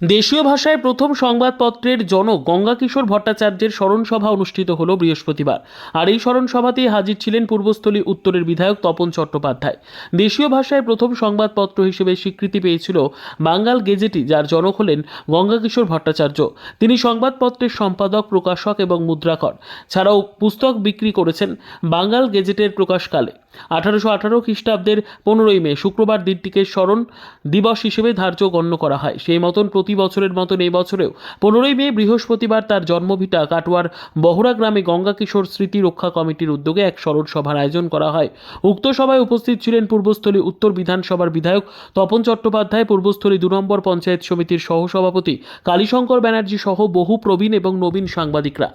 দেশীয় ভাষায় প্রথম সংবাদপত্রের জনক গঙ্গাকিশোর ভট্টাচার্যের স্মরণ সভা অনুষ্ঠিত হল বৃহস্পতিবার। আর এই স্মরণ সভাতেই হাজির ছিলেন পূর্বস্থলী উত্তরের বিধায়ক তপন চট্টোপাধ্যায়। দেশীয় ভাষায় প্রথম সংবাদপত্র হিসেবে স্বীকৃতি পেয়েছিল বাঙ্গাল গেজেটি যার জনক হলেন গঙ্গাকিশোর ভট্টাচার্য। তিনি সংবাদপত্রের সম্পাদক, প্রকাশক এবং মুদ্রাকর। ছাড়াও পুস্তক বিক্রি করেছেন বাঙ্গাল গেজেটের প্রকাশকালে। আঠারোশো আঠারো খ্রিস্টাব্দের পনেরোই মে, শুক্রবার দিনটিকে স্মরণ দিবস হিসেবে ধার্য গণ্য করা হয়। সেই মতন প্রতি বছরের মতন এই বছরেও পনেরোই মে বৃহস্পতিবার তার জন্মভিটা কাটোয়ার বহরা গ্রামে গঙ্গা কিশোর স্মৃতি রক্ষা কমিটির উদ্যোগে এক স্মরণ সভার আয়োজন করা হয়। উক্ত সভায় উপস্থিত ছিলেন পূর্বস্থলী উত্তর বিধানসভার বিধায়ক তপন চট্টোপাধ্যায়, পূর্বস্থলী দু নম্বর পঞ্চায়েত সমিতির সহসভাপতি কালীশঙ্কর ব্যানার্জি সহ বহু প্রবীণ এবং নবীন সাংবাদিকরা।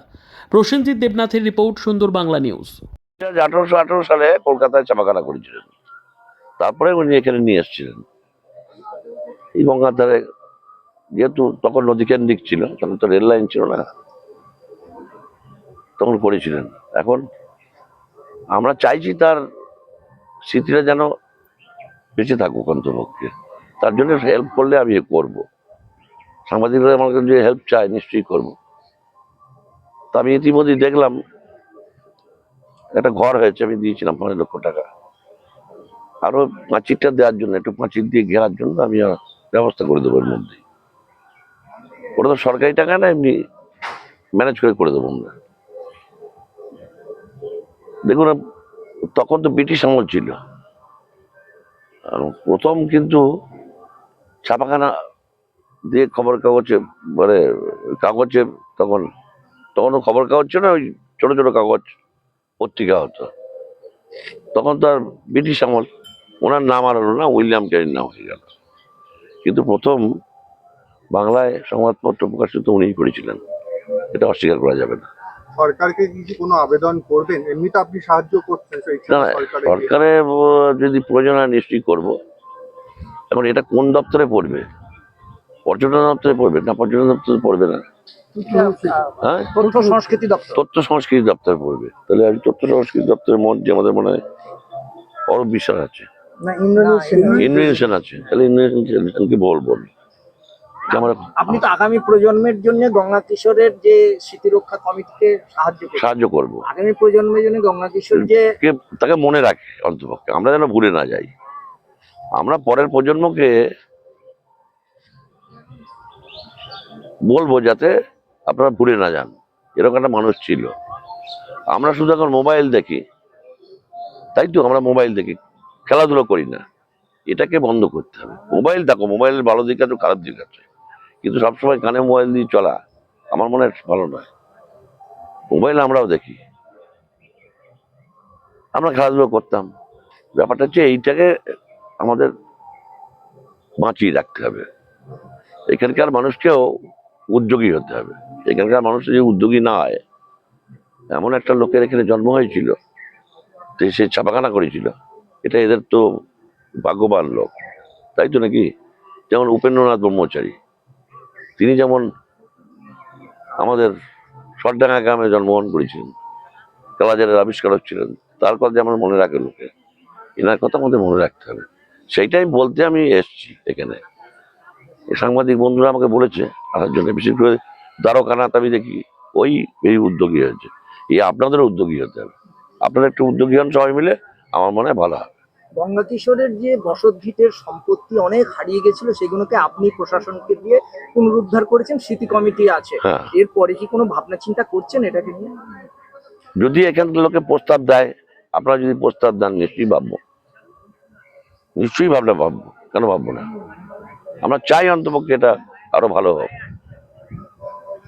প্রসেনজিৎ দেবনাথের রিপোর্ট, সুন্দর বাংলা নিউজ। আঠারোশো আঠারো সালে কলকাতায় চাপাখানা করেছিলেন। তারপরে উনি এখানে নিয়ে এসেছিলেন। এই গঙ্গার ধারে যেহেতু তখন নদী কেন্দ্রিক ছিল, তখন তো রেল লাইন ছিল না। তখন করেছিলেন। এখন আমরা চাইছি তার স্মৃতিটা যেন বেঁচে থাকুক অন্তপক্ষে তার জন্য হেল্প করলে আমি করব। সাংবাদিকরা আমার কাছে হেল্প চায়, নিশ্চয়ই করব। তা আমি ইতিমধ্যেই দেখলাম, একটা ঘর হয়েছে, আমি দিয়েছিলাম পনেরো লক্ষ টাকা। আরও পাঁচিরটা দেওয়ার জন্য, একটু পাঁচির দিয়ে ঘেরার জন্য আমি ব্যবস্থা করে দেবো এর মধ্যে ওটা তো সরকারি টাকা না, এমনি ম্যানেজ করে করে দেবো আমরা। দেখুন, তখন তো ব্রিটিশ আমল ছিল। প্রথম কিন্তু ছাপাখানা দিয়ে খবর কাগজে মানে কাগজে তখন তখন খবর কাগজ ছিল না, ওই ছোটো ছোটো কাগজ পত্রিকা হতো। তখন তো আর ব্রিটিশ আমল, ওনার নাম আর হলো না, উইলিয়াম ক্যারির নাম হয়ে গেল। কিন্তু প্রথম বাংলায় সংবাদপত্র প্রকাশিত উনিই করেছিলেন। এটা অস্বীকার করা যাবে না। সরকারকে কিছু কোনো আবেদন করবেন? এমনিতে আপনি সাহায্য করছেন সরকারের যদি প্রয়োজন হয় নিশ্চয়ই করব। এখন এটা কোন দপ্তরে পড়বে? পর্যটন দপ্তরে পড়বে না পর্যটন দপ্তরে পড়বে না। হ্যাঁ? তথ্য সংস্কৃতি দপ্তর। তথ্য সংস্কৃতি দপ্তরে পড়বে। তাহলে আমি তথ্য সংস্কৃতি দপ্তরের মধ্যে আমাদের মনে হয় বিশ্বাস আছে। না ইন্দ্রনীল ইনভেনশন আছে। তাহলে বলব আমরা আপনি তো আগামী প্রজন্মের জন্য গঙ্গা কিশোরের যে স্মৃতিরক্ষা কমিটিকে সাহায্য সাহায্য করব। আগামী প্রজন্মের জন্য গঙ্গা কিশোর যে তাকে মনে রাখে অন্তপক্ষে আমরা যেন ভুলে না যাই। আমরা পরের প্রজন্মকে বলব যাতে আপনারা ভুলে না যান। এরকম একটা মানুষ ছিল। আমরা শুধু এখন মোবাইল দেখি। তাই তো আমরা মোবাইল দেখি। খেলাধুলো করি না। এটাকে বন্ধ করতে হবে। মোবাইল দেখো মোবাইলের ভালো দিক আছে খারাপ দিক আছে। কিন্তু সবসময় কানে মোবাইল দিয়ে চলা আমার মনে হয় ভালো নয়। মোবাইল আমরাও দেখি। আমরা খেলাধুলো করতাম। ব্যাপারটা হচ্ছে এইটাকে আমাদের বাঁচিয়ে রাখতে হবে। এখানকার মানুষকেও উদ্যোগী হতে হবে। এখানকার মানুষ যদি উদ্যোগী না হয়, এমন একটা লোকের এখানে জন্ম হয়েছিল সে ছাপাখানা করেছিল। এটা এদের তো ভাগ্যবান লোক। তাই তো নাকি? যেমন উপেন্দ্রনাথ ব্রহ্মচারী। তিনি যেমন আমাদের সরডাঙ্গা গ্রামে জন্মগ্রহণ করেছিলেন, কালাজারের আবিষ্কারক ছিলেন, তার কথা যেমন মনে রাখে লোকে, এনার কথা আমাদের মনে রাখতে হবে। সেইটাই বলতে আমি এসছি এখানে। সাংবাদিক বন্ধুরা আমাকে বলেছে আসার জন্য বিশেষ করে দ্বারকানাথ আমি দেখি, ওই এই উদ্যোগী হয়েছে। এই আপনাদের উদ্যোগী হতে হবে। আপনারা একটু উদ্যোগী হন সবাই মিলে, আমার মনে হয় ভালো হবে। গঙ্গা কিশোরের যে বসতভিটের সম্পত্তি অনেক হারিয়ে গেছিল সেগুলোকে আপনি প্রশাসনকে দিয়ে পুনরুদ্ধার করেছেন স্মৃতি কমিটি আছে। হ্যাঁ। এরপরে কি কোনো ভাবনা চিন্তা করছেন এটাকে নিয়ে? যদি এখানকার লোকে প্রস্তাব দেয় আপনারা যদি প্রস্তাব দেন নিশ্চয়ই ভাববো। নিশ্চয়ই ভাবনা ভাববো। কেন ভাববো না? আমরা চাই অন্তপক্ষে এটা আরও ভালো হোক।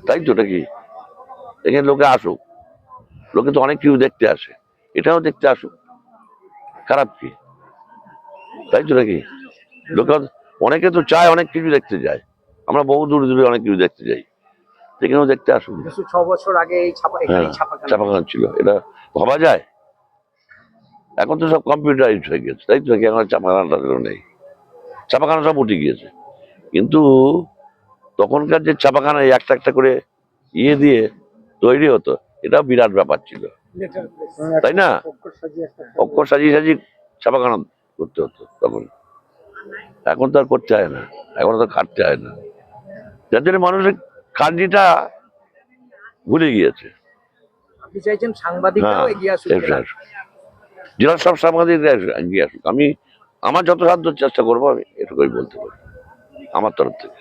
তাই তো এটা কি? এখানে লোকে আসুক। লোকে তো অনেক কিছু দেখতে আসে। এটাও দেখতে আসুক। খারাপ কি? তাই তো নাকি? লোকে অনেকে তো চায় অনেক কিছু দেখতে যায়। আমরা বহু দূরে দূরে অনেক কিছু দেখতে যাই। সেখানেও দেখতে আসুন। ছ বছর আগে হ্যাঁ, ছিল। এটা ভাবা যায়? এখন তো সব কম্পিউটারাইজ হয়ে গেছে। তাই তো নাকি? এখন আর চাপাখানাটা নেই। ছাপাখানা সব উঠে গিয়েছে। কিন্তু তখনকার যে ছাপাখানা একটা একটা করে ইয়ে দিয়ে তৈরি হতো এটা বিরাট ব্যাপার ছিল। তাই না? অক্ষর সাজিয়ে সাজিয়ে ছাপাখানা করতে হতো তখন। এখন তো আর করতে হয় না এখন তো খাটতে হয় না। যার জন্য মানুষের কান্ডিটা ভুলে গিয়েছে। সাংবাদিকরাও হ্যাঁ। জেলার সব সাংবাদিক এগিয়ে আসুক। আমি আমার যত সাধ্য চেষ্টা করব আমি এটুকুই বলতে পারি আমার তরফ থেকে।